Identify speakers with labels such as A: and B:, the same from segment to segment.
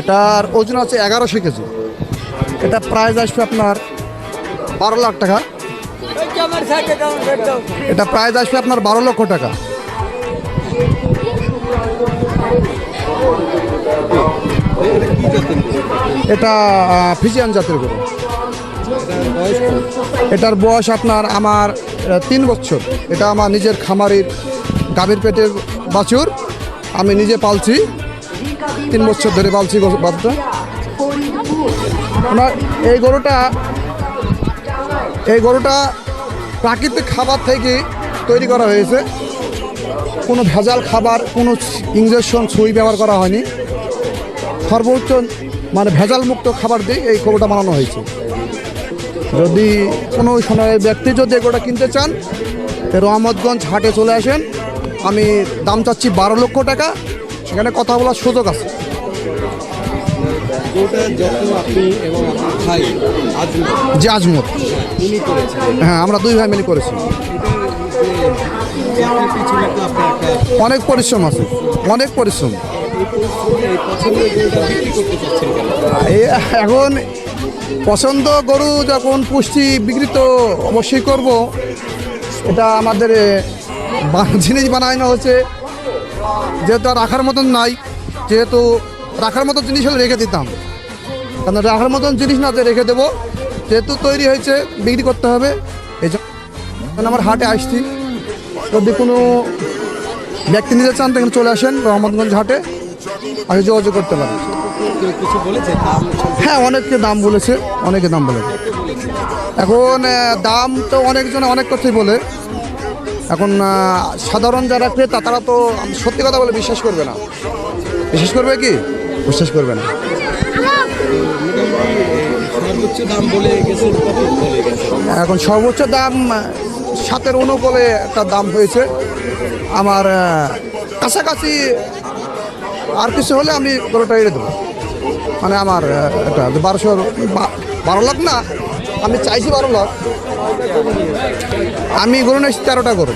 A: এটার ওজন আছে এগারোশো কেজি। এটা প্রাইস আসবে আপনার বারো লাখ টাকা। এটা প্রাইস আসবে আপনার বারো লক্ষ টাকা। এটা ফিজিয়ান জাতের গরু। এটার বয়স আপনার আমার তিন বছর। এটা আমার নিজের খামারের গাভীর পেটের বাছুর। আমি নিজে পালছি। তিন বছর ধরে পালছি বাচ্চা আমার এই গরুটা এই গরুটা প্রাকৃতিক খাবার থেকে তৈরি করা হয়েছে। কোনো ভেজাল খাবার, কোনো ইঞ্জেকশন সুই ব্যবহার করা হয়নি। সর্বোচ্চ মানে ভেজাল মুক্ত খাবার দিয়ে এই গরুটা বানানো হয়েছে। যদি কোনো সময় ব্যক্তি যদি এগুলোটা কিনতে চান, রহমতগঞ্জ হাটে চলে আসেন। আমি দাম চাচ্ছি বারো লক্ষ টাকা। সেখানে কথা বলার সুযোগ আছে। যে আজমত হ্যাঁ আমরা দুই ভাই মিলে করেছি। অনেক পরিশ্রম আছে। অনেক পরিশ্রম। এখন পছন্দ গরু যখন পুষ্টি বিক্রি তো অবশ্যই করব। এটা আমাদের জিনিস বানানো হচ্ছে যেহেতু রাখার মতন নাই, যেহেতু রাখার মতন জিনিস হলে রেখে দিতাম। কারণ রাখার মতন জিনিস না যে রেখে দেবো, যেহেতু তৈরি হয়েছে, বিক্রি করতে হবে, এই জন্য আমার হাটে আসছি, যদি কোনো ব্যক্তি নিতে চান, তাহলে চলে আসেন রহমতগঞ্জ হাটে, আমি যোগাযোগ করতে
B: বলেছে
A: হ্যাঁ অনেককে দাম বলেছে, অনেকে দাম বলেছে। এখন দাম তো অনেকজনে অনেক কথাই বলে এখন সাধারণ যারা ক্রেতা তারা তো সত্যি কথা বলে বিশ্বাস করবে না। বিশ্বাস করবে কি? বিশ্বাস করবে না। এখন সর্বোচ্চ দাম সাতের অনুকূলে একটা দাম হয়েছে। আমার কাছাকাছি আর কিছু হলে আমি গরুটা এড়ে দেবো। মানে আমার এটা বারোশো বারো লাখ না আমি চাইছি বারো লাখ। আমি গরু নিয়েছি তেরোটা গরু।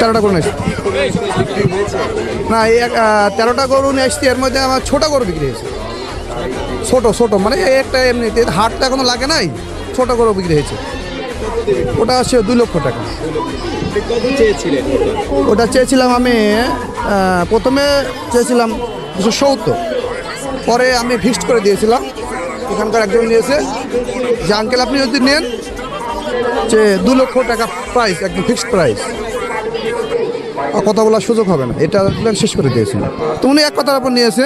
A: তেরোটা গরু নিয়েছি না তেরোটা গরু নিয়ে এর মধ্যে আমার ছোটো গরু বিক্রি হয়েছে। ছোট ছোট মানে একটা এমনিতে হাট তো এখনও লাগে নাই, ছোট গরু বিক্রি হয়েছে। ওটা আছে দুই লক্ষ টাকা। ওটা চেয়েছিলাম আমি প্রথমে চেয়েছিলাম দুশো সত্তর, পরে আমি ফিক্সড করে দিয়েছিলাম। এখানকার একজন নিয়েছে। যে আঙ্কেল আপনি যদি নেন যে দু লক্ষ টাকা প্রাইস একদম ফিক্সড প্রাইস কথা বলার সুযোগ হবে না। এটা প্ল্যান শেষ করে দিয়েছিল তো উনি এক কথার উপর নিয়েছে।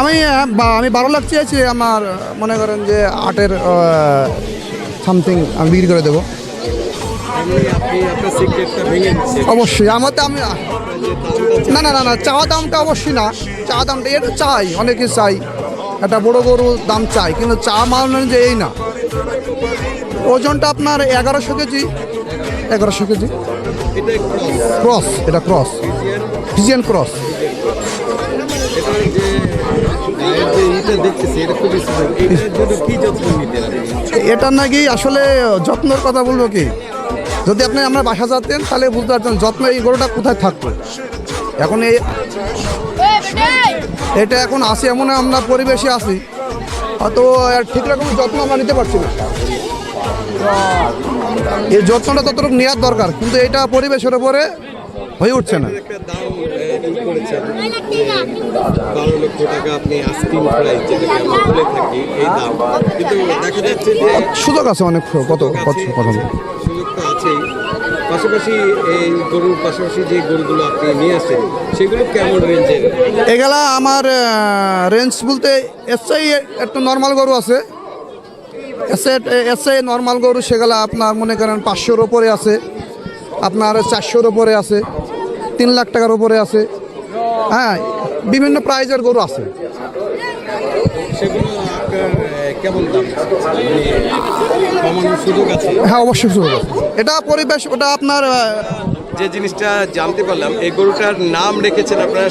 A: আমি আমি বারো লাখ চেয়েছি আমার মনে করেন যে আটের সামথিং আমি বিক্রি করে দেবো। অবশ্যই, আমার আমি না। না না না চাওয়া দামটা অবশ্যই না। চা দামটা এটা চাই, অনেকে চাই। একটা বড় গরু দাম চাই, কিন্তু চা মানে যে এই না। ওজনটা আপনার এগারোশো কেজি এগারোশো কেজি। ক্রস, এটা ক্রস। Fijian cross.
B: এটা
A: নাকি আসলে যত্নের কথা বলব কি? যদি আপনি আমরা বাসা যাতেন, তাহলে বুঝতে পারতেন যত্ন এই গরুটা কোথায় থাকতো এখন এই এটা এখন আসি এমন আমরা পরিবেশে আসি। অত ঠিক রকম যত্ন আমরা নিতে পারছি না। এই যত্নটা ততটুকু নেওয়ার দরকার, কিন্তু এটা পরিবেশের উপরে হয়ে উঠছে না।
B: একটা দাম আহ, ই করেছেন। বারো লক্ষ টাকা আপনি আস্কিং প্রাইস যেটাকে আমরা বলে থাকি এই দাম। কিন্তু দেখা যাচ্ছে যে
A: সুযোগ আছে অনেক কত কত কথা
B: সুযোগ তো আছেই। পাশাপাশি এই গরুর পাশাপাশি যে গরুগুলো আপনি নিয়ে আসেন সেগুলো কেমন রেঞ্জের
A: এগুলা আমার রেঞ্জ বলতে এসআই একটা নর্মাল গরু আছে। এসআই নর্মাল গরু সেগুলা আপনার মনে করেন পাঁচশোর ওপরে আছে। আপনার চারশোর ওপরে আছে। তিন লাখ টাকার উপরে আছে। হ্যাঁ বিভিন্ন প্রাইজের গরু আছে।
B: সেগুলো কেমন দাম? মানে
A: হ্যাঁ অবশ্যই সুযোগ আছে। এটা পরিবেশ ওটা আপনার
B: যে জিনিসটা জানতে পারলাম এই গরুটার নাম রেখেছেন আপনারা